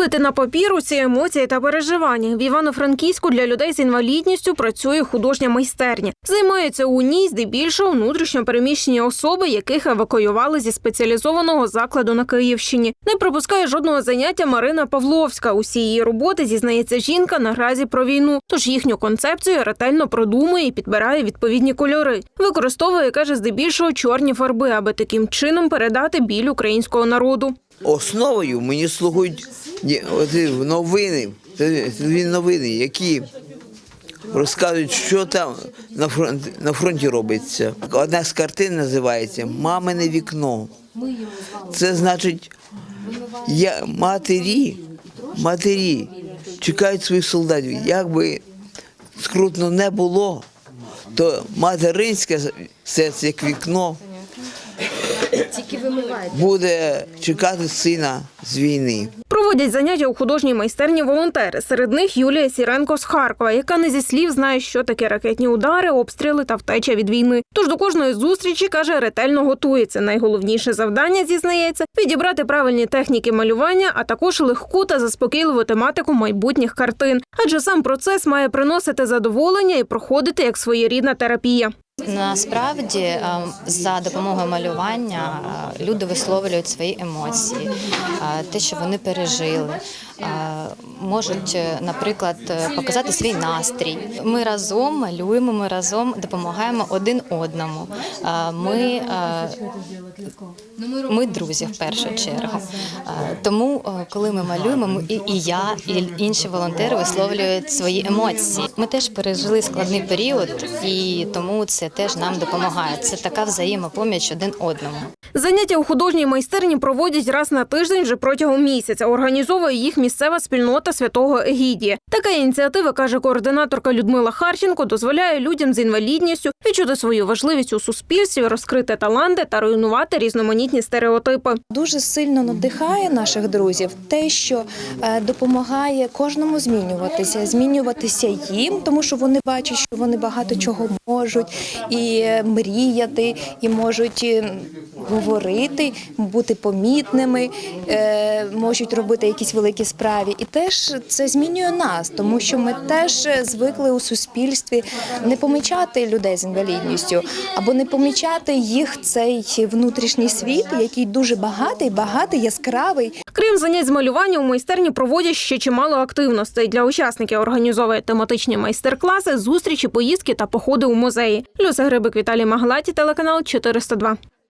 Вилити на папір усі емоції та переживання. В Івано-Франківську для людей з інвалідністю працює художня майстерня. Займаються у ній здебільшого внутрішньо переміщені особи, яких евакуювали зі спеціалізованого закладу на Київщині. Не пропускає жодного заняття Марина Павловська. Усі її роботи зізнається жінка наразі про війну. Тож їхню концепцію ретельно продумує і підбирає відповідні кольори. Використовує каже здебільшого чорні фарби, аби таким чином передати біль українського народу. Основою мені слугують новини, новини, які розказують, що там на фронті, на фронті робиться. Одна з картин називається Мамине вікно. Це значить, я, матері, матері чекають своїх солдатів. Як би скрутно не було, то материнське серце, як вікно, буде чекати сина з війни. Проводять заняття у художній майстерні волонтери. Серед них Юлія Сіренко з Харкова, яка не зі слів знає, що таке ракетні удари, обстріли та втеча від війни. Тож до кожної зустрічі каже, ретельно готується. Найголовніше завдання зізнається підібрати правильні техніки малювання, а також легку та заспокійливу тематику майбутніх картин. Адже сам процес має приносити задоволення і проходити як своєрідна терапія. Насправді е, за допомогою малювання е, люди висловлюють свої емоції, е, те, що вони пережили, можуть, наприклад, показати свій настрій. Ми разом малюємо, ми разом допомагаємо один одному. Ми, ми друзі в першу чергу. Тому, коли ми малюємо, і я, і інші волонтери висловлюють свої емоції. Ми теж пережили складний період, і тому це теж нам допомагає. Це така взаємопоміч один одному. Заняття у художній майстерні проводять раз на тиждень вже протягом місяця. Організовує їх місцева спільнота святого Егідія. Така ініціатива, каже координаторка Людмила Харченко, дозволяє людям з інвалідністю відчути свою важливість у суспільстві, розкрити таланти та руйнувати різноманітні стереотипи. Дуже сильно надихає наших друзів те, що е, допомагає кожному змінюватися, змінюватися їм, тому що вони бачать, що вони багато чого можуть і е, мріяти, і можуть говорити, бути помітними, е, можуть робити якісь великі справи. І теж це змінює нас, тому що ми теж звикли у суспільстві не помічати людей з інвалідністю або не помічати їх цей внутрішній світ, який дуже багатий, багатий, яскравий. Крім занять з малювання, у майстерні проводять ще чимало активностей. Для учасників організовують тематичні майстер-класи, зустрічі, поїздки та походи у музеї. Люся Грибик, Віталій Маглаті, телеканал 402.